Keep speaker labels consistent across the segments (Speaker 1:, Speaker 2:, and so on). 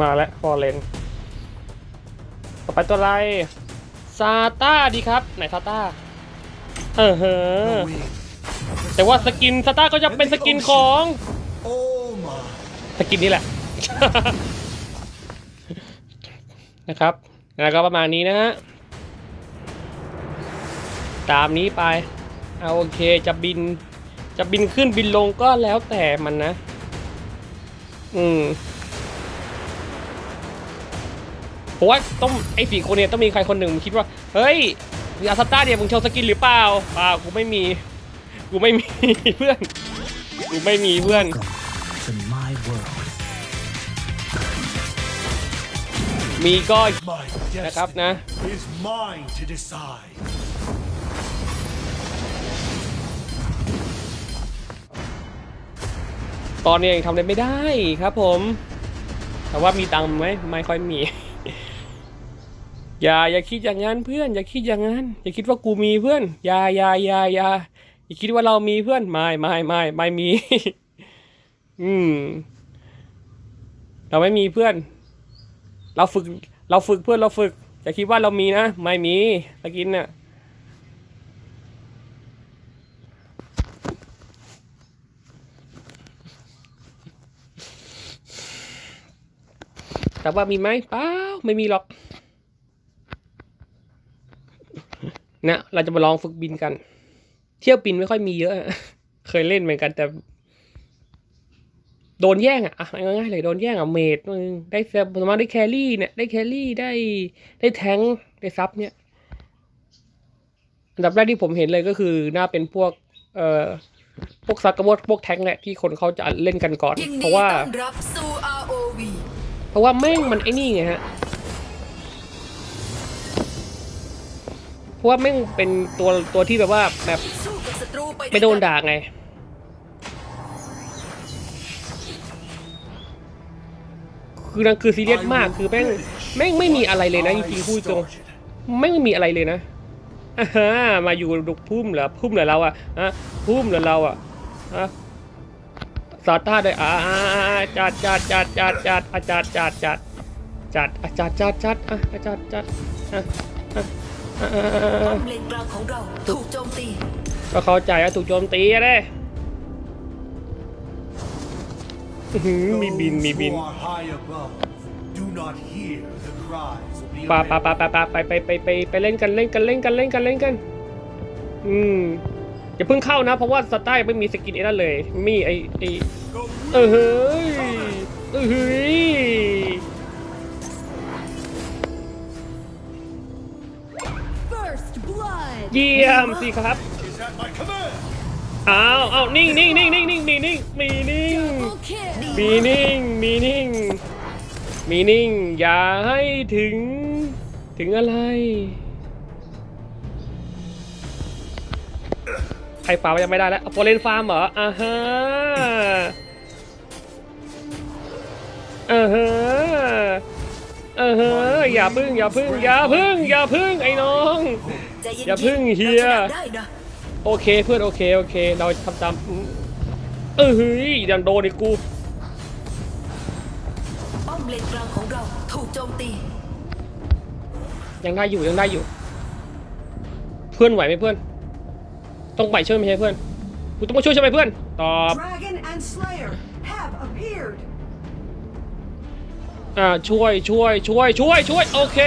Speaker 1: มาแล้วฟอร์เรนต่อไปตัวอะไรซาต้าดีครับ ไหนซาต้าเออเฮ้อ
Speaker 2: No wing.
Speaker 1: แต่ว่าสกินซาต้าก็จะเป็นสกินของ
Speaker 2: Oh my.
Speaker 1: สกินนี่แหละ นะครับแล้วก็ประมาณนี้นะฮะตามนี้ไปเอาโอเคจะบิน จะบินขึ้นบินลงก็แล้วแต่มันนะ อืม ผมว่าต้องไอ้สี่คนเนี่ยต้องมีใครคนหนึ่งคิดว่า เฮ้ยอาซาต้าเนี่ยมึงโชว์สกินหรือเปล่าเปล่ากูไม่มี กูไม่มีเพื่อน กูไม่มีเพื่อน มีก็นะครับนะ ตอนนี้ยังทำอะไรไม่ได้ครับผม แต่ว่ามีตังค์ไหมไม่ค่อยมี อย่าอย่าคิดอย่างนั้นเพื่อน อย่าคิดอย่างนั้นอย่าคิดว่ากูมีเพื่อนอย่าอย่าอย่าอย่าอย่าคิดว่าเรามีเพื่อนไม่ไม่ไม่ไม่มี อืม เราไม่มีเพื่อน เราฝึก เราฝึกเพื่อนเราฝึกอย่าคิดว่าเรามีนะไม่มีตะกินน่ะแต่ว่ามีไหมเปล่าไม่มีหรอก นะเราจะมาลองฝึกบินกัน เที่ยวบินไม่ค่อยมีเยอะ เคยเล่นเหมือนกัน แต่โดนแย่งอะง่ายๆเลยโดนแย่งอะเมดได้เซฟสมมติได้แครี่เนี่ยได้แครี่ได้ได้แทงได้ซับเนี่ยอันดับแรกที่ผมเห็นเลยก็คือน่าเป็นพวก เอ่อพวกซักกระบวพวกแทงแหละที่คนเขาจะเล่นกันก่อน
Speaker 3: น
Speaker 1: เพราะว่า เพราะว่าแม่งมันไอ้นี่ไงฮะ ราะว่าแม่งเป็นตัวตัวที่แบบว่าแบบ
Speaker 3: ไป
Speaker 1: ไม่โดนด่าไงคือนั่นคือซีเรียสมากคือแม่งแม่งไม่มีอะไรเลยนะจริงๆพูดตรงไม่มีอะไรเลยนะอ่าฮะมาอยู่ดุกพุ่มเหรอพุ่มเหรอเราอะฮะพุ่มเหรอเราอะฮะซาต้าด้อ่าอ่าอ่าจัดจัดจัดจัดจัดอาจัดจัดจัดจัดอาจัดจัดจัดอะอาจัดจัดอะอะ
Speaker 3: ป้อมเลนกลางของเราถูกโจมตี
Speaker 1: ก็เข้าใจว่าถูกโจมตีอะเด้อื้อหือมีบินมีบิน ปาปาปาปาปาไปไปไปไปไปเล่นกันเล่นกันเล่นกันเล่นกันเล่นกัน อืมอย่าเพิ่งเข้านะ เพราะว่าสไตล์ไม่มีสกินไอ้นั่นเลย มีไอไอเออเฮ้ยเออเฮ้ย เยี่ยมสิครับ อ้าวอ้าวนิ่งนิ่งนิ่งนิ่งนิ่งมีนิ่งมีนิ่งมีนิ่งมีนิ่งมีนิ่ง อย่าให้ถึง ถึงอะไร ใครฟาร์มยังไม่ได้แล้วโฟเรนฟาร์มเหรออ่าฮะอ่าฮะอ่าฮะอย่าพึ่ง อย่าพึ่ง อย่าพึ่ง อย่าพึ่งไอ้น้อง
Speaker 3: ใจเย็นๆ
Speaker 1: อย่าพึ่งเฮีย
Speaker 3: ราชนะได้นะ
Speaker 1: โอเคเพื่อนโอเคโอเค เราทำตามอืมเออเฮ้ยยังโดนอีกกู
Speaker 3: ป้อมเลนกลางของเราถูกโจมตี
Speaker 1: ยังได้อยู่ยังได้อยู่ เพื่อนไหวไหมเพื่อน ต้องไปช่วยไม่ใช่เพื่อนกูต้องมาช่วยใช่ไหมเพื่อนตอบ
Speaker 4: Dragon and Slayer have appeared.
Speaker 1: อ่าช่วยช่วยช่วยช่วยช่วยโอเค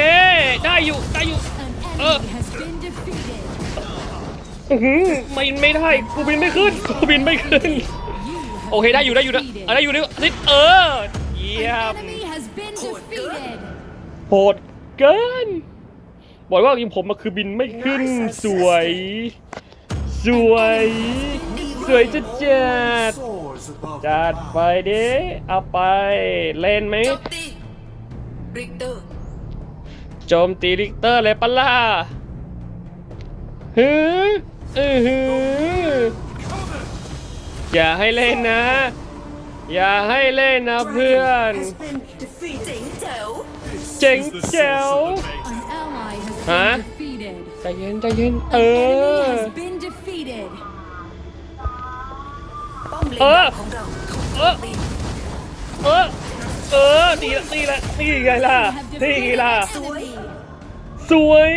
Speaker 1: ได้อยู่ได้อยู่
Speaker 5: An
Speaker 1: Uh.
Speaker 5: enemy has been defeated.
Speaker 1: อื้อหือไม่ไม่ได้ กูบินไม่ขึ้น กูบินไม่ขึ้น โอเคได้อยู่ได้อยู่นะอะได้อยู่ได้นิดเออ เยี่ยม
Speaker 5: enemy has been defeated.
Speaker 1: โหดเกิน บอกว่ายิงผมมาคือบินไม่ขึ้น สวย สวย สวยจะจัด
Speaker 2: Soars above
Speaker 1: จัด
Speaker 2: the
Speaker 1: ไปเด้เอาไป เล่นไหม
Speaker 3: โจมตีริกเตอร์
Speaker 1: โจมตีลิกเตอร์เลยปะล่ะฮึอื อหืออย่าให้เล่นนะ อย่าให้เล่นนะเพื่อน
Speaker 4: Has been defeated.
Speaker 3: เจ๋งแจ๋ว
Speaker 1: เจ๋งแจ๋ว
Speaker 5: An ally has
Speaker 1: Huh?
Speaker 5: been defeated.
Speaker 1: ใจเย็นใจเย็น เอ
Speaker 5: An
Speaker 1: อ
Speaker 5: enemy has been defeated.
Speaker 3: ป้อมเลน
Speaker 1: เอกอ
Speaker 3: ลางของเราถูกโจมตี
Speaker 1: เออ เออตีละตีละตีไงล่ะ
Speaker 5: have
Speaker 1: ตีไง
Speaker 5: defeated
Speaker 1: ล่ะ
Speaker 5: an enemy.
Speaker 1: สวย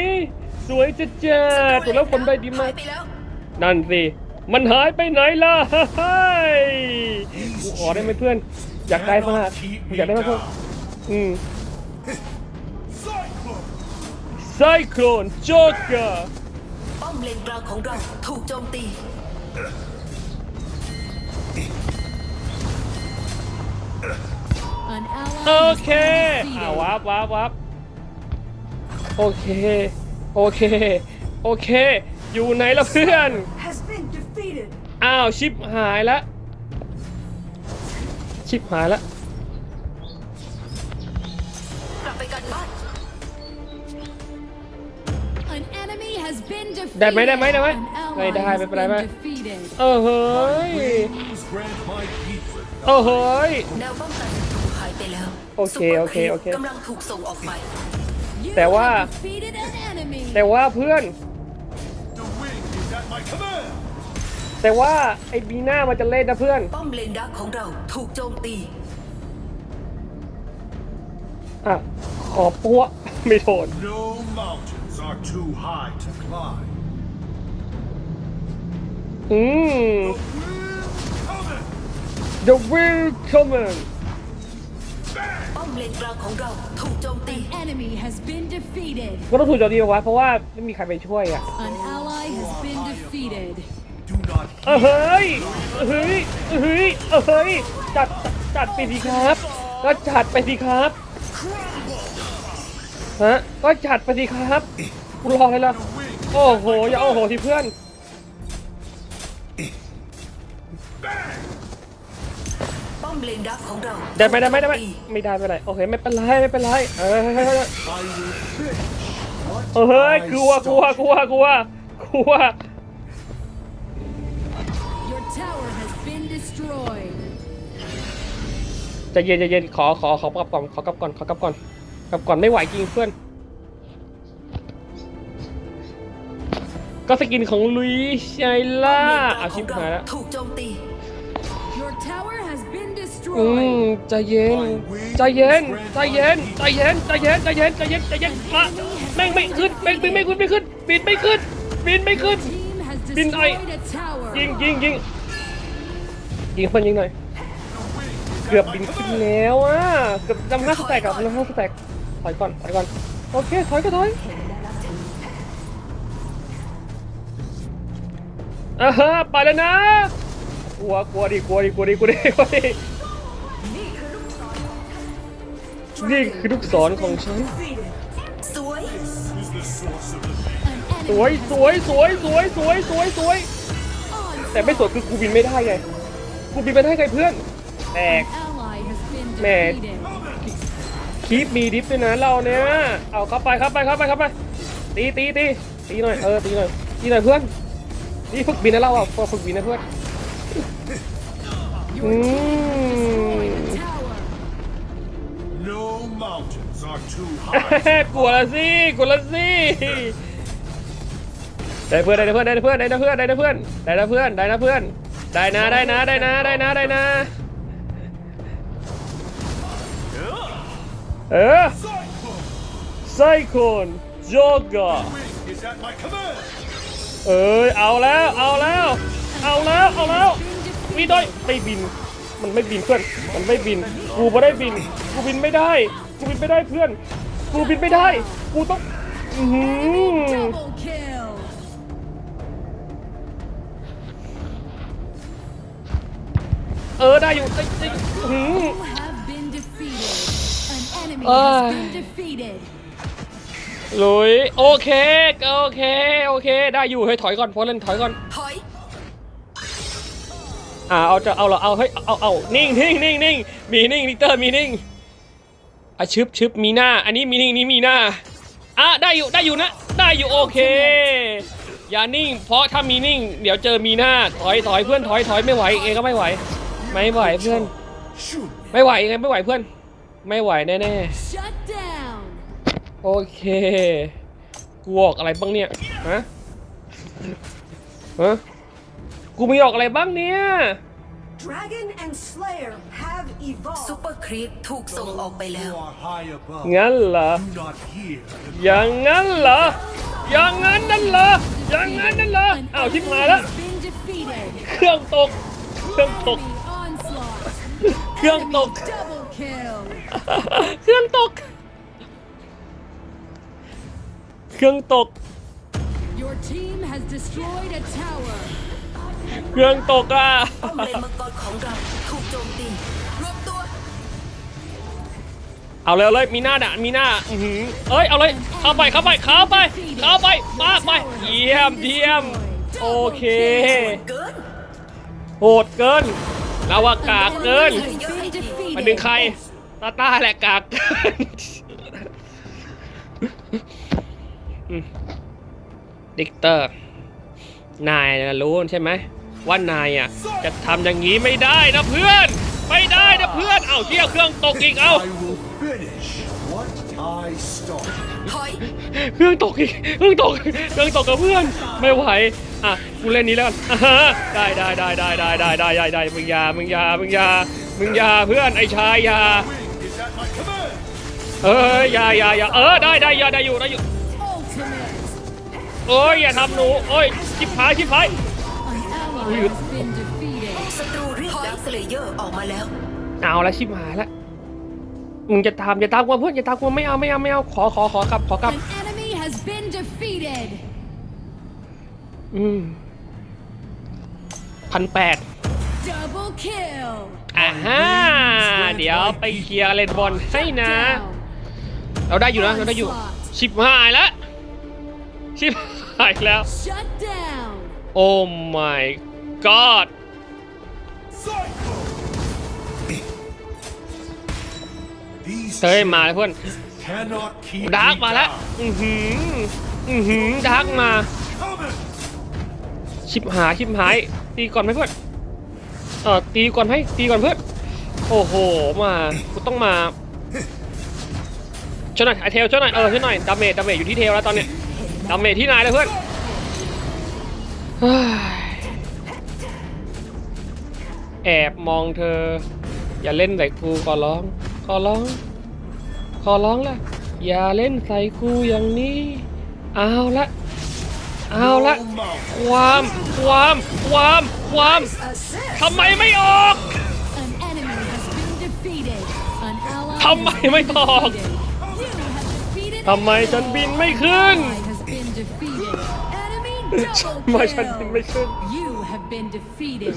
Speaker 1: สวยจะเจ้าตัวแล้วคนได้ดีมาก
Speaker 3: หไปแล้ว
Speaker 1: นั่นสิ มันหายไปไหนล่ะเฮ้ยกูขอได้ไหมเพื่อน อยากได้มาก
Speaker 2: Cannot keep me
Speaker 1: อยากได้มากเพื่อน
Speaker 2: down.
Speaker 1: อืม
Speaker 2: Cyclone!
Speaker 1: ไซโครนโจกเกอร์
Speaker 3: ป้อมเลนกลางของเราถูกโจมตี
Speaker 5: An ally
Speaker 1: โอ
Speaker 5: has
Speaker 1: เค
Speaker 5: been
Speaker 1: อ่า
Speaker 5: defeated.
Speaker 1: วับวับวับโอเค โอเค โอเค อยู่ไหนล่ะเพื่อน อ้าวชิปหายละ ชิปหายละ
Speaker 3: ได้
Speaker 1: ไหมได้ไหมได้ไหมไม่ได้ไม่เป็นไรไห
Speaker 5: ม
Speaker 1: เออเฮ้ยเออเฮ้ยโอเคโอเคโอเคแต่ว่า แต่ว่าเพื่อน แต่ว่าไอ้บีน่ามันจะเล่นนะเพื่อน
Speaker 3: ป้อมเลนดักของเราถูกโจมตี
Speaker 1: อะ ขอปัวไม่โทษ
Speaker 2: No mountains are too high to climb.
Speaker 1: อืม
Speaker 2: The wind coming!
Speaker 1: The will coming
Speaker 3: ป้อมเลนกลางของเราถูกโจมตี
Speaker 5: An enemy has been defeated.
Speaker 1: ก็ต้องถูกโจมตีวะเพราะว่าไม่มีใครไปช่วยอะ
Speaker 5: An ally has been defeated.
Speaker 2: Do not
Speaker 1: เออเฮ้ยเออเฮ้ยเออเฮ้ยเออเฮ้ยจัดจัดไปสิครับ ก็จัดไปสิครับฮะก็จัดไปสิครับกูรอเลยล่ะโอ้โหอย่าโอ้โหสิเพื่อน
Speaker 3: ป้อมเลนดักของเรา
Speaker 1: ได้ไหมได้ไหมได้ไหม
Speaker 3: ถูกโจตี
Speaker 1: ไม่ได้ไม่เป็นไรโอเคไม่เป็นไรไม่เป็นไรเออเฮ้ยเฮ้ยเฮ้ย
Speaker 2: I will finish
Speaker 1: เออเฮ้ยกลัวกลัวกลัวกลัว กลัว
Speaker 5: Your tower has been destroyed.
Speaker 1: ใจะเย็นใจเย็นขอขอขอกลับก่อนขอกลับก่อนขอกลับก่อนกลับก่อนไม่ไหวจริงเพื่อน ก็สกินของลุยไชล่า
Speaker 3: ป้อมเลนกลางข
Speaker 1: อาชิ
Speaker 3: อง
Speaker 1: บ
Speaker 3: เรา
Speaker 1: หายแล้ว
Speaker 3: ถูกโจมตี
Speaker 5: Your tower has been
Speaker 1: อืม
Speaker 5: destroyed.
Speaker 1: ใจเย็น ใจเย็น ใจเย็น ใจเย็น ใจเย็น ใจเย็น ใจเย็น ใจเย็นมาแม่งไม่ขึ้น แม่งบินไม่ขึ้น ไม่ขึ้นบินไม่ขึ้น บินไม่ขึ้น
Speaker 5: Team has
Speaker 1: Bin I-
Speaker 5: destroyed a tower.
Speaker 1: ยิงยิงยิงยิงเพื่อนยิงหน่อย เกือบบินขึ้นแล้วอะ เกือบจำห้าสแต็กกับจำห้าสแต็กถอยก่อนถอยก่อน โอเคถอยก็ถอยอ่าฮะไปแล้วนะ กลัวกลัวดิกลัวดิกลัวดิกลัวดิกลัวดินี่คือลูกศรของฉัน
Speaker 3: สวย
Speaker 5: enemy
Speaker 1: สวยสวยสวยสวยสวยสวย
Speaker 5: on
Speaker 1: แต่ไม่สวยคือกูบินไม่ได้ไงกูบินไม่ได้ไงเพื่อนแตก
Speaker 5: ally has been
Speaker 1: Man.
Speaker 5: defeated.
Speaker 1: คีปมีดิฟด้วยนะเราเนี่ยเอาเข้าไปเข้าไปเข้าไปเข้าไปตีตีตีตีหน่อยเออตีหน่อยตีหน่อยเพื่อนนี่ฝึกบินนะเราอะฝึกบินนะเพื่อน
Speaker 5: Your
Speaker 1: Mm.
Speaker 5: team has destroyed a tower.
Speaker 2: No mountains are too high.
Speaker 1: กลัวละสิกลัวละสิ ได้เพื่อนได้นะเพื่อนได้นะเพื่อนได้เพื่อนได้เพื่อนได้เพื่อนได้เพื่อนได้นะได้นะได้นะได้นะได้นะเออไซโคนโจกอ
Speaker 2: Wing is at my command!
Speaker 1: เอ้ยเอาแล้วเอาแล้วเอาแล้วเอาแล้วมีด้วยไม่บินมันไม่บินเพื่อนมันไม่บินกูไม่ได้บินกูบินไม่ได้กูบินไม่ได้เพื่อนกูบินไม่ได้กูต้องอือ เออได้อยู่ได้ได้อื้อหือ
Speaker 5: You have been defeated. An enemy has been defeated.
Speaker 1: ลุยโอเคโอเคโอเค ได้อยู่เฮ้ยถอยก่อนโฟนเล่นถอยก่อน
Speaker 3: ถอย
Speaker 1: อ่าเอาจะเอาเหรอเอาเฮ้ยเอาเอานิ่งนิ่งนิ่งนิ่งมีนิ่งลิกเตอร์มีนิ่งอะชึบชึบมีหน้า อันนี้มีนิ่งนี้มีหน้าอะได้อยู่ได้อยู่นะได้อยู่โอเค อย่านิ่ง เพราะถ้ามีนิ่ง เดี๋ยวเจอมีหน้าถอยถอยเพื่อนถอยถอยไม่ไหวเองก็ไม่ไหว ไม่ไหวเพื่อน
Speaker 2: Shoot!
Speaker 1: ไม่ไหวยังไงไม่ไหวเพื่อน ไม่ไหวแน่
Speaker 5: Shut down.
Speaker 1: ๆโอเค กูออกอะไรบ้างเนี่ย ฮะ ฮะ กูมีออกอะไรบ้างเนี่ย
Speaker 4: Dragon and Slayer have
Speaker 3: ซู
Speaker 4: evolved.
Speaker 3: เปอร์ครีปถูกส่งออกไปแล้ว
Speaker 2: You are high above.
Speaker 1: งั้นเหรอ
Speaker 2: Do not hear the
Speaker 1: อย่างงั้นเหรอ อย่างงั้นนั่นเหรอ อย่างงั้นนั่นเหรอ
Speaker 5: An
Speaker 1: อ้าวชิบ
Speaker 5: enemy
Speaker 1: หายแล้ว
Speaker 5: has been defeated.
Speaker 1: เครื่องตก เครื่องตก
Speaker 5: Enemy onslaught.
Speaker 1: เครื่องตก
Speaker 5: Double kill.
Speaker 1: เครื่องตก เครื่องตก
Speaker 5: Your team has destroyed a tower.
Speaker 1: เครื่องตกอะ
Speaker 3: ป้อมเลนมังกรของเราถูกโจมตีรวมตัว
Speaker 1: เอาเลยเอาเลยมีหน้าด่ะมีหน้าอือหือเอ้ยเอาเลยเข้าไปเข้าไปเข้าไปเข้าไปปากไปเยี่ยมเยี่ยมโอเค
Speaker 3: เกิน
Speaker 1: โหดเกิน เราว่ากากเกิน
Speaker 5: Has been
Speaker 1: มันดึง
Speaker 5: defeated.
Speaker 1: ใครตาตาแหละกากเกินอืมดิกเตอร์ นายนะรู้ใช่ไหมว่านายอะจะทำอย่างนี้ไม่ได้นะเพื่อน ไม่ได้นะเพื่อน เอ้าเที่ยวเครื่องตกอีกเอ้า
Speaker 2: I will finish what I started.
Speaker 3: ถอย
Speaker 1: เครื่องตกอีกเครื่องตกเครื่องตกกับเพื่อน ไม่ไหว อะกูเล่นนี้แล้วกันอ่าฮะได้ได้ได้ได้ได้ได้ได้ได้ได้มึงอยามึงอยามึงอยามึงอยาเพื่อนไอ้ชายอยา
Speaker 2: Wing is at my command.
Speaker 1: เอออย่าอย่าอย่าเออได้ได้อย่าได้อยู่ได้อยู่
Speaker 5: Ultimate.
Speaker 1: โอ้ยอย่าทำหนูโอ้ยชิบหายชิบหาย
Speaker 5: An ally has been defeated.
Speaker 3: ศัตรูเรียกดาร์คสเลเยอร์ออกมาแล้ว
Speaker 1: เอาละชิบหายละมึงจะตามอย่าตามกูมาเพื่อนอย่าตามกูมาไม่เอาไม่เอาไม่เอาขอขอขอกลับขอกลับ
Speaker 5: An enemy has been defeated.
Speaker 1: อืมพันแปด
Speaker 5: Double kill.
Speaker 1: อ่าฮะเดี๋ยวไปเคลียร์เลนบอลให้นะ
Speaker 5: Down.
Speaker 1: เราได้อยู่นะ เราได้อยู่ชิบหายแล้วชิบหายแล้ว
Speaker 5: Shut down.
Speaker 1: โอ้ my god
Speaker 2: These
Speaker 1: เฮ้ยมาแล้วเพื่อน
Speaker 2: cannot keep
Speaker 1: ดาร์ก
Speaker 2: me
Speaker 1: มาแล้ว
Speaker 2: down.
Speaker 1: อือหือ อือหือดาร์กมา
Speaker 2: Coming.
Speaker 1: ชิบหายชิบหาย ตีก่อนไหมเพื่อนเออตีก่อนให้ตีก่อนเพื่อน โอ้โห มากูต้องมาช่วยหน่อยไอเทลช่วยหน่อยเออช่วยหน่อยดาเมจดาเมจอยู่ที่เทลแล้วตอนเนี้ยดาเมจที่นายแล้วเพื่อนแอบมองเธอ อย่าเล่นใส่กูขอร้องขอร้องขอร้องละอย่าเล่นใส่กูอย่างนี้ เอาละ เอาละ
Speaker 2: No mountain.
Speaker 1: ความความความความ
Speaker 4: Assist.
Speaker 1: ทำไมไม่ออก
Speaker 5: An enemy has been defeated. An ally
Speaker 1: ทำไมไม่บอก
Speaker 5: has been defeated. You have defeated
Speaker 1: ทำไมฉันบินไม่ขึ้น
Speaker 5: Ally has been defeated. Enemy
Speaker 1: ทำ
Speaker 5: double
Speaker 1: ไมฉันบินไม่
Speaker 5: kill.
Speaker 1: ขึ้น
Speaker 5: You have been defeated.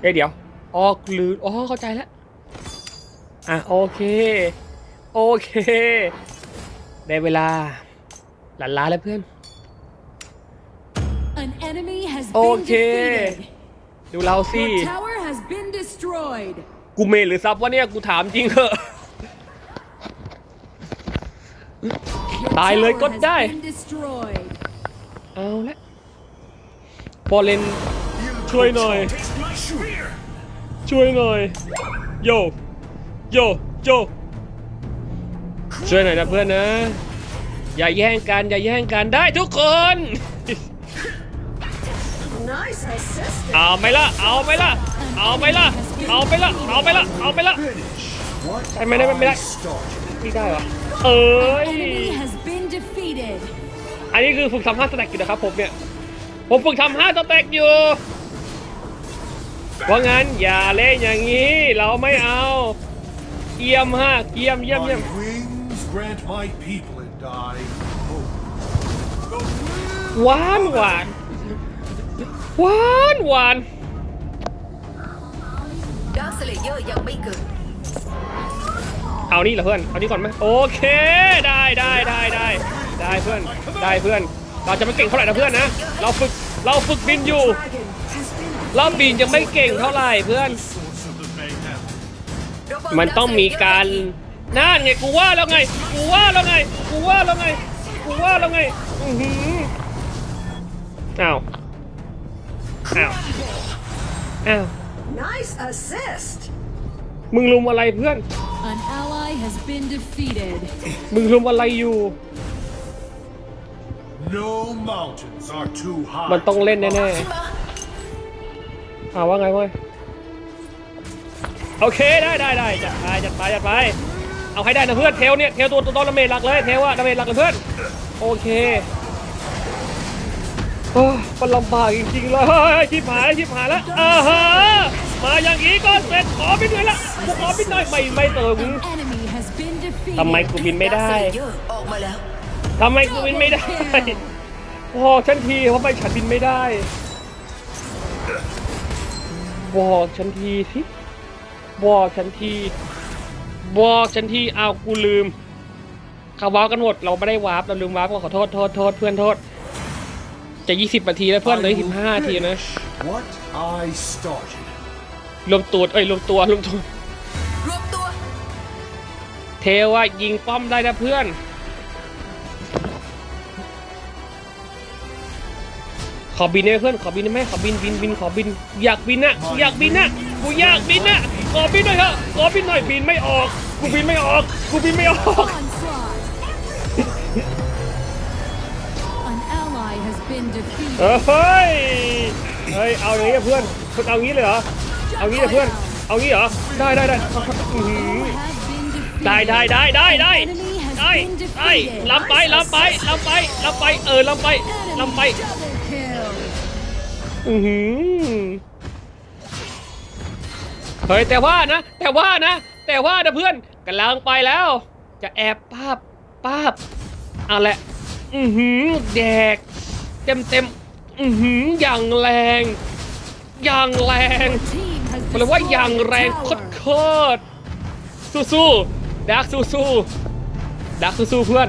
Speaker 1: เอ้ยเดี๋ยวออกหรืออ๋อเข้าใจแล้วอะโอเค โอเค ได้เวลาหลันล้าแล้วเพื่อน
Speaker 5: An enemy has been
Speaker 1: Okay.
Speaker 5: defeated.
Speaker 1: ดูเราสิ
Speaker 5: Your tower has been destroyed.
Speaker 1: กูเมนหรือซับวะเนี่ยกูถามจริงเหอะ
Speaker 5: Your
Speaker 1: ตายเลย
Speaker 5: tower
Speaker 1: ก็
Speaker 5: has
Speaker 1: ได้
Speaker 5: been destroyed.
Speaker 1: เอาละพอเลน ช่วยหน่อย
Speaker 2: Taste my spear.
Speaker 1: ช่วยหน่อย โย โย โย ช่วยหน่อยนะเพื่อนนะ อย่าแย่งกัน อย่าแย่งกันได้ทุกคน
Speaker 4: Nice assist.
Speaker 1: เอาไหมล่ะ เอาไหมล่ะ เอาไหมล่ะ เอาไหมล่ะ เอาไหมล่ะ เอาไหมล่ะ
Speaker 2: Finish what
Speaker 1: Ay, mira, mira, mira.
Speaker 2: I started.
Speaker 1: ไม่ได้เหรอ เอ้ย
Speaker 5: Enemy has been defeated.
Speaker 1: อันนี้คือฝึกทำห้าสแต็กอยู่นะครับผมเนี่ย ผมฝึกทำห้าสแต็กอยู่ เพราะงั้นอย่าเล่นอย่างนี้ เราไม่เอา เยี่ยมฮะเยี่ยมเยี่ยมเยี่ยม
Speaker 2: My wings grant my people and I hope. The wind
Speaker 1: หวานหวานหวานหวาน
Speaker 3: ดาร์คสเลเยอร์ยังไม่เกิด
Speaker 1: เอานี่เหรอเพื่อน เอานี่ก่อนไหมโอเค ได้ได้ได้ได้ได้เพื่อน ได้เพื่อน เราจะไม่เก่งเท่าไหร่นะเพื่อนนะ เราฝึก เราฝึกบินอยู่
Speaker 4: Dragon has been
Speaker 1: เราบินยังไม่เก่งเท่าไหร่เพื่อน
Speaker 2: source of the mayhem.
Speaker 3: ระวั
Speaker 1: มันต้องมีการ
Speaker 3: ด
Speaker 1: นั่นไงกูว่าแล้วไง กูว่าแล้วไง กูว่าแล้วไง กูว่าแล้วไง อือหืออ้าวอ้าวอ้าว
Speaker 4: nice assist.
Speaker 1: มึงลุมอะไรเพื่อน
Speaker 5: An ally has been defeated.
Speaker 1: มึงลุมอะไรอยู่
Speaker 2: No mountains are too high.
Speaker 1: มันต้องเล่นแน่
Speaker 3: ขึ้นมา
Speaker 1: อ่าว่าไงว่าไงโอเคได้ได้ได้จัดไปจัดไปจัดไป เอาให้ได้นะเพื่อนเทลเนี่ยเทลตัวตัวดาเมจหลักเลยเทลอะดาเมจหลักเลยเพื่อนโอเคโอ้มันลำบากจริงๆเลยชิบหายชิบหายแล้วอ่าฮะมาอย่างนี้ก็เสร็จขอบินหน่อยละกูขอบินหน่อยไม่ไม่เติมทำไมกูบินไม่ได้ทำไมกูบินไม่ได้พอฉันทีทำไมฉันบินไม่ได้บอกฉันทีสิบอกฉันที บอกฉันทีอ้าวกูลืมเขาวาร์ปกันหมดเราไม่ได้วาร์ปเราลืมวาร์ปก็ขอโทษโทษโทษเพื่อนโทษ จะ 20นาทีแล้วเพื่อนเหลย15นาทีนะ
Speaker 2: What I started.
Speaker 1: รวมตัวเอ้ยรวมตัวรวมตัว
Speaker 3: รวมตัว
Speaker 1: เทว่ายิงป้อมได้นะเพื่อน ขอบินได้ไหมเพื่อนขอบินได้ไหมขอบินบินบินขอบิน อยากบินนะอยากบินนะกูอยากบินนะ ขอบินหน่อยเถอะขอบินหน่อยบินไม่ออกกูบินไม่ออกกูบินไม่ออก
Speaker 5: Onslaught. An ally has been defeated.
Speaker 1: เฮ้ยเฮ้ยเอาอย่างนี้อะเพื่อนคุณเอางี้เลยเหรอเอางี้เลยเพื่อนเอางี้เหรอได้ได้ได้อื้อหือ
Speaker 5: You have been defeated.
Speaker 1: ได้ได้ได้ได้ได้
Speaker 5: An enemy has
Speaker 1: ได้
Speaker 5: been
Speaker 1: ได้
Speaker 5: defeated.
Speaker 1: ลำไปลำไปลำไปลำไปเออลำไป
Speaker 5: Enemy
Speaker 1: ลำไป
Speaker 5: double kill.
Speaker 1: อือหือ เฮ้ยแต่ว่านะ แต่ว่านะ แต่ว่านะเพื่อนกำลังไปแล้ว จะแอบป้าบป้าบเอาละอือหือแดก เต็มเต็มอือหืออย่างแรง อย่างแรง
Speaker 5: Team has
Speaker 1: เขาเรียกว่าอย่าง
Speaker 5: destroyed
Speaker 1: แรง
Speaker 5: a
Speaker 1: โค
Speaker 5: tower.
Speaker 1: ตรโคตรสู้สู้ๆดักสู้สู้ๆดักสู้สู้ๆเพื่อน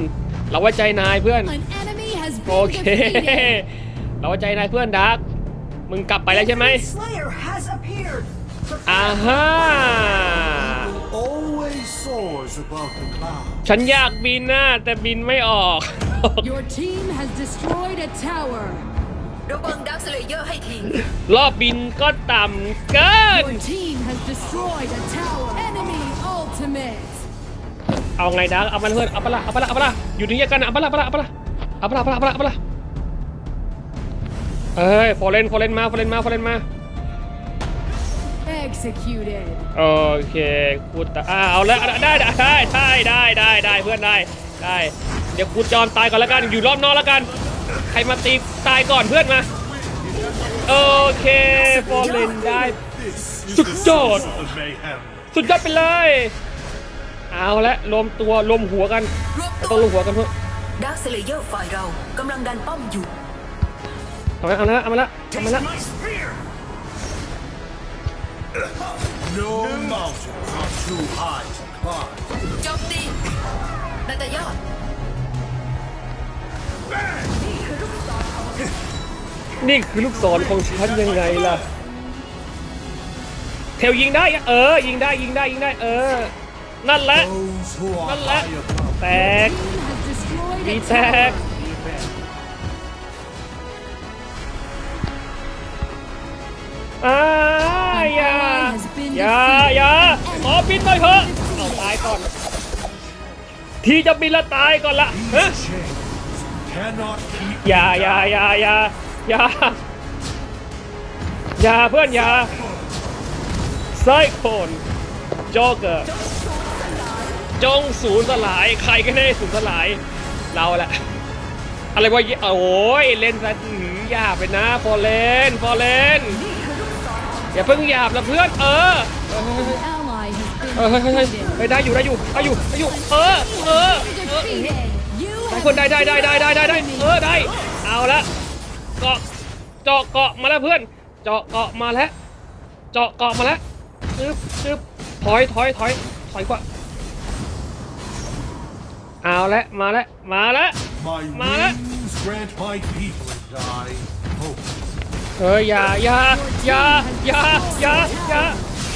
Speaker 1: เราไว้ใจนายเพื่อน
Speaker 5: An enemy has
Speaker 1: โอ
Speaker 5: been
Speaker 1: เค
Speaker 5: defeated.
Speaker 1: เราไว้ใจนายเพื่อนดักมึงกลับไปแล้วใช่ไหม
Speaker 4: Slayer has appeared.
Speaker 1: อ่าฮะ
Speaker 2: Always soars above the clouds.
Speaker 1: ฉันอยากบินนะแต่บินไม่ออก
Speaker 5: Your team has destroyed a tower.
Speaker 3: ระวังดาร์คสเลเยอร์ให้ที
Speaker 1: รอบบินก็ต่ำเกิน
Speaker 5: Your team has destroyed a tower. Enemy ultimate.
Speaker 1: เอาไงดักเอามันเพื่อนเอาปะละเอาปะละเอาปะละอยู่ที่เดียวกันเอาปะละเอาปะละเอาปะละเอาปะละเอาปะละเอาปะละเอาปะละเอ้ยฟอร์เรนฟอร์เรนมาฟอร์เรนมาฟอร์เรนมา
Speaker 5: Executed.
Speaker 1: โอเคกูตะอ่าเอาแล้วได้ได้ได้ได้ได้ได้ได้เพื่อนได้ได้ เดี๋ยวกูจอมตายก่อนแล้วกันอยู่รอบนอกแล้วกัน ใครมาตีตายก่อนเพื่อนมา โอเคฟอร์เรนได้
Speaker 2: This is
Speaker 1: Good
Speaker 2: the
Speaker 1: God.
Speaker 2: source of the mayhem.
Speaker 1: สุดยอดไปเลย เอาละรวมตัวรวมหัวกัน
Speaker 3: รวม
Speaker 1: เรา
Speaker 3: ตั
Speaker 1: ต้อ
Speaker 3: ว
Speaker 1: งรวมหัวกันเพื่อ
Speaker 3: ดาร์คสเลเยอร์ฝ่ายเรากำลังดันป้อมอยู่
Speaker 1: เอามาเอาละเอามาละเอามาละ
Speaker 2: my spear! No mountains are too high to climb.
Speaker 3: โจมตีนาตายอด
Speaker 1: นี่คือลูกศรของฉันยังไงล่ะ เทลยิงได้อะเออ ยิงได้ยิงได้ยิงได้ เออ นั่นแหละ
Speaker 2: Those who are
Speaker 1: นั่นแหละ
Speaker 2: high above
Speaker 1: แตก
Speaker 5: has destroyed
Speaker 1: มี
Speaker 5: a
Speaker 1: แตกอ่า อย่าอย่าอย่าขอบินหน่อยเถอะเอาตายก่อน ที่จะบินและตายก่อนละฮะอย่าอย่าอย่าอย่าอย่าอย่าเพื่อนอย่าไซโคนโจ๊กเกอร์จงสูญสลายใครก็ได้สูญสลายเราแหละอะไรวะโอ้ยเล่นซะอื้อหือหยาบไปนะฟอร์เลนฟอร์เลน อย่าเพิ่งหยาบละเพื่อนเออเออเฮ้ยเฮ้ยเฮ้ยเฮ้ยได้อยู่ได้อยู่ได้อยู่ได้อยู่เออเออเออไอ้คนได้ได้ได้ได้ได้ได้ได้เออได้เอาละเกาะเจาะเกาะมาแล้วเพื่อน เจาะเกาะมาแล้วเจาะเกาะมาแล้วจึ๊บจึ๊บถอยถอยถอยถอยกว่าเอาละมาแล้วมาแล้ว
Speaker 2: My wings grant my people and I hope.
Speaker 1: เฮ้ยอย่าอย่าอย่าอย่าอย่าอย่า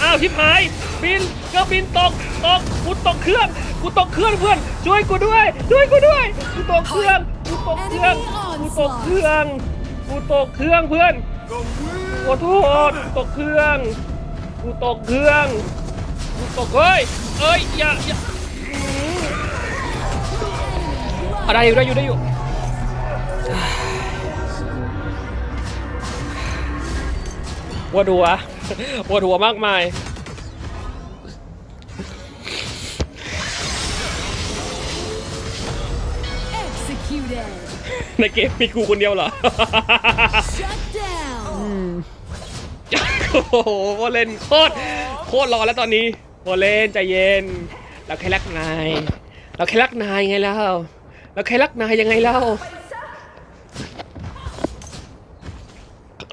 Speaker 1: อ้าวทิพหาย บินก็บินตกตกกูตกเครื่องกูตกเครื่องเพื่อนช่วยกูด้วย ช่วยกูด้วยกูตกเครื่องกูตกเครื่องกูตกเครื่องกูตกเครื่องเพื่อนขอโทษกูตกเครื่องกูตกเครื่องกูตกเฮ้ยเอ้ยอย่าอย่าอะได้อยู่ได้อยู่ได้อยู่ ปวดหัวปวดหัวมากมาย
Speaker 5: Executed.
Speaker 1: ในเกมมีกูคนเดียวเหรอ
Speaker 5: Shut down.
Speaker 1: โอ้โหโอเลนโคตรโคตรรอแล้วตอนนี้โอเลนใจเย็น เราแค่รักนาย เราแค่รักนายไงแล้วเราแค่รักนายยังไงแล้ว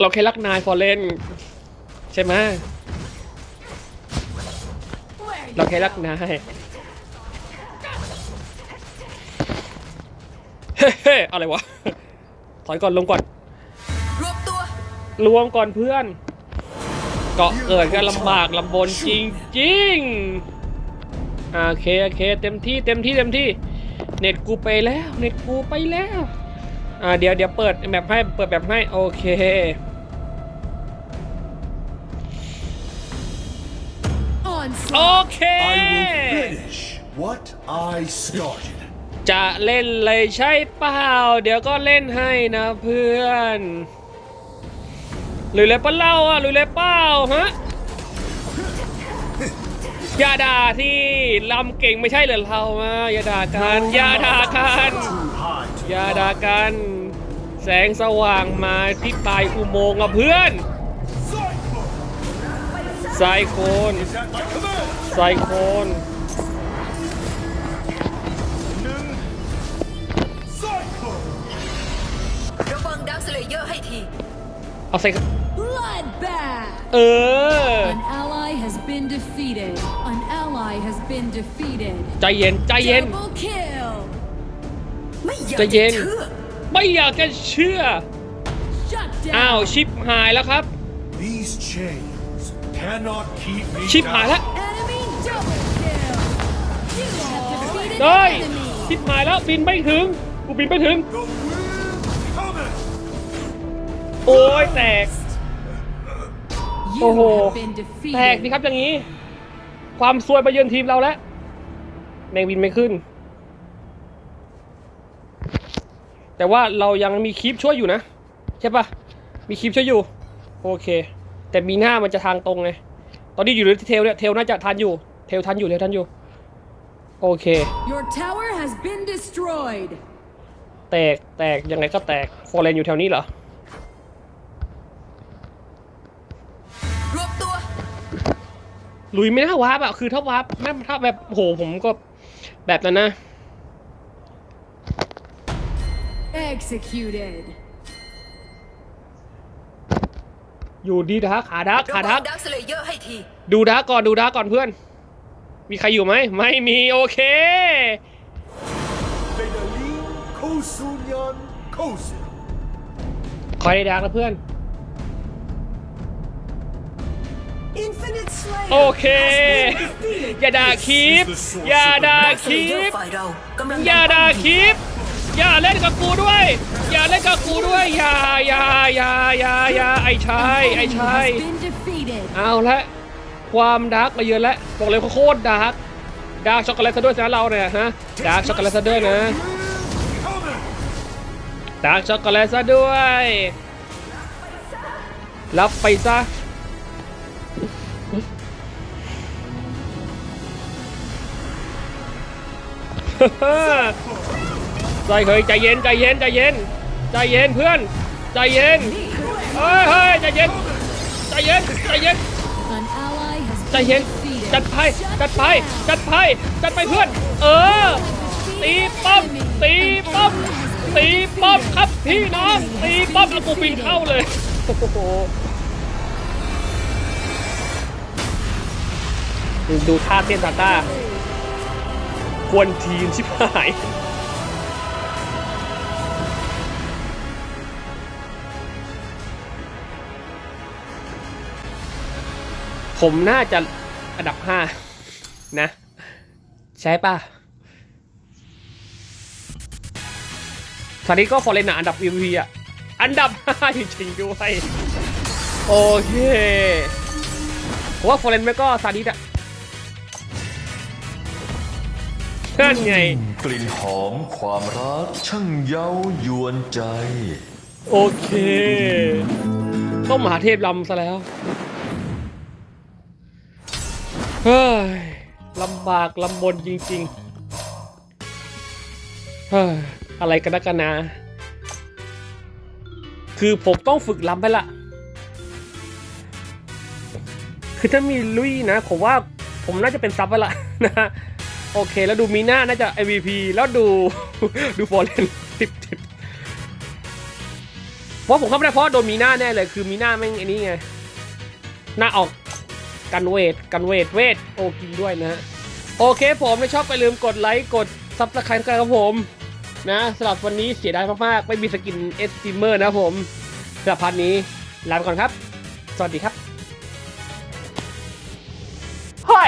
Speaker 1: เราแค่รักนายฟอร์เรน ใช่ไหมเราแค่รักนายเฮ้เฮ้อะไรวะ ถอยก่อนลงก่อน
Speaker 3: รวบตัว
Speaker 1: รวมก่อนเพื่อน เกาะเกิดก็ลำบากลำบนจริงจริงๆอ่าโอเคโอเค เต็มที่เต็มที่เต็มที่ เน็ตกูไปแล้ว เน็ตกูไปแล้ว อ่าเดี๋ยวเดี๋ยวเปิดแบบให้เปิดแบบให้โอเค โอ
Speaker 5: Onslaught.
Speaker 1: เค
Speaker 2: I will finish what I started.
Speaker 1: จะเล่นเลยใช่เปล่า เดี๋ยวก็เล่นให้นะเพื่อนหรือเลยป้าเล่าอะหรือเลยเปล่าฮะอย่าด่าที่ลำเก่งไม่ใช่เหรอเรามาอย่าด่ากันอย่าด่ากัน
Speaker 2: Too high to
Speaker 1: อย่าด่ากัน แสงสว่างมาที่ปลายอุโมงค์อะเพื่อน
Speaker 2: Cyclone!
Speaker 1: ไซโคน
Speaker 2: Is at my command!
Speaker 1: ไซโคน
Speaker 2: Ning! Cyclone!
Speaker 3: ระวังดักสเลเยอร์ให้ที
Speaker 1: เอาใส่
Speaker 5: Bloodbath.
Speaker 1: เออ
Speaker 5: An ally has been defeated. An ally has been defeated.
Speaker 1: ใจเย็น ใจเย็น
Speaker 5: Double kill.
Speaker 3: ไม่อยาก
Speaker 1: ใจ
Speaker 3: จะ
Speaker 1: เย็น
Speaker 3: เชื่อ
Speaker 1: ไม่อยากจะเชื่อ
Speaker 5: Shut
Speaker 1: อ้าว
Speaker 5: down.
Speaker 1: ชิปหายแล้วครับ
Speaker 2: These chains cannot keep me
Speaker 1: ชิปหายแล้ว
Speaker 5: Enemy double kill. You have defeated
Speaker 1: เฮ้ย
Speaker 5: an enemy.
Speaker 1: ชิปหายแล้วบินไม่ถึง กูบินไม่ถึง
Speaker 2: The wind cometh!
Speaker 1: โอ้ยแตก
Speaker 5: You
Speaker 1: Oh.
Speaker 5: have been
Speaker 1: แตกสิ
Speaker 5: defeated.
Speaker 1: ครับอย่างนี้ ความซวยมาเยือนทีมเราแล้วแมงบินไม่ขึ้น แต่ว่าเรายังมีคลิปช่วยอยู่นะ ใช่ปะมีคลิปช่วยอยู่ โอเค แต่มีหน้ามันจะทางตรงไงตอนนี้อยู่ในเทลเนี่ยเทลน่าจะทันอยู่เทลทันอยู่เทลทันอยู่โอเค
Speaker 5: Your tower has been destroyed.
Speaker 1: แตกแตกยังไงก็แตกฟอร์เรนอยู่แถวนี้เหรอ
Speaker 3: รวบตัว
Speaker 1: ลุยไม่น่าวาร์ปอะคือถ้าวาร์ปแม่ถ้าแบบโหผมก็แบบนั้นนะ
Speaker 5: Executed.
Speaker 1: อยู่ดีดาขาดัก
Speaker 3: ระ
Speaker 1: ขา
Speaker 3: วั
Speaker 1: ดั
Speaker 3: ง
Speaker 1: ก
Speaker 3: ดักสเลเยอร์ให้ที
Speaker 1: ดูดาก่อนดูดาก่อนเพื่อน มีใครอยู่ไหม ไม่มีโอเค
Speaker 2: Bedalim Kosunyan Kosin!
Speaker 1: คอยได้ดักนะเพื่อน
Speaker 4: Infinite Slayer
Speaker 1: โอเค อย่าด่าคลิป อย่าด่า
Speaker 3: ดัก
Speaker 1: ค
Speaker 3: สเล
Speaker 1: ลิ
Speaker 3: เยอ
Speaker 1: ป
Speaker 3: ร์ฝ่ายเรากำลัง
Speaker 1: อย่าด่าคลิป อย่าเล่นกับกูด้วยอย่าเล่น กับกูด้วยอย่าอย่าอย่าอย่าอย่าไอ้ชายไอ้ชาย เอาละความดาร์กมาเยือนแล้วบอกเลยว่าโคตรดาร์กดาร์กช็อกโกแลตซะด้วยนะเราเนี่ยฮะดาร์กช็อกโกแลตซะด้วยนะดาร์กช็อกโกแลตซะด้วย รับไปซะใจเฮ้ยใจเย็นใจเย็นใจเย็น ใจเย็นเพื่อน ใจเย็นเฮ้ยเฮ้ยใจเย็น ใจเย็น ใจเย็น
Speaker 5: An ally has
Speaker 1: ใจ
Speaker 5: been
Speaker 1: เย็น
Speaker 5: defeated.
Speaker 1: จัดไปจัดไปจัดไปจัดไปเพื่อน เออ ตีป้อม ตีป้อม ตีป้อมครับพี่น้อง ตีป้อมแล้วกูบินเข้าเลย โอ้โห ดูท่าเต้นตาต้า ควรทีมชิบหาย ผมน่าจะอันดับห้านะ ใช่ป่ะตอนนี้ก็ฟอร์เรนอันดับ MVP อะ อันดับ5จริงๆด้วย โอเคผมว่าฟอร์เรนไม่ก็ซาดิสอะนั่นไง
Speaker 6: กลิ่นหอมความรักช่างเย้ายวนใจ
Speaker 1: โอเค ต้องมหาเทพลำซะแล้ว เฮ้ยลำบากลำบนจริงๆเฮ้ยอะไรกันนะกันนะ คือผมต้องฝึกลำไปละ คือถ้ามีลุยนะ ผมว่าผมน่าจะเป็นซับไปละนะฮะโอเค แล้วดูมีหน้าน่าจะ MVP แล้วดูดูฟอร์เรนติดติดเพราะผมเข้าไม่ได้เพราะโดนมีหน้าแน่เลย คือมีหน้าแม่งไอ้นี่ไง หน้าออก กันเวทกันเวทเวทโอกินด้วยนะโอเคผมถ้าชอบไปลืมกดไลค์กดซับสไครต์กัครับผมนะสำหรับวันนี้เสียดายมากๆ ไม่มีสกินเอสติมเมอร์นะผมสำหรับพันนี้ลาไปก่อนครับ สวัสดีครับเฮ้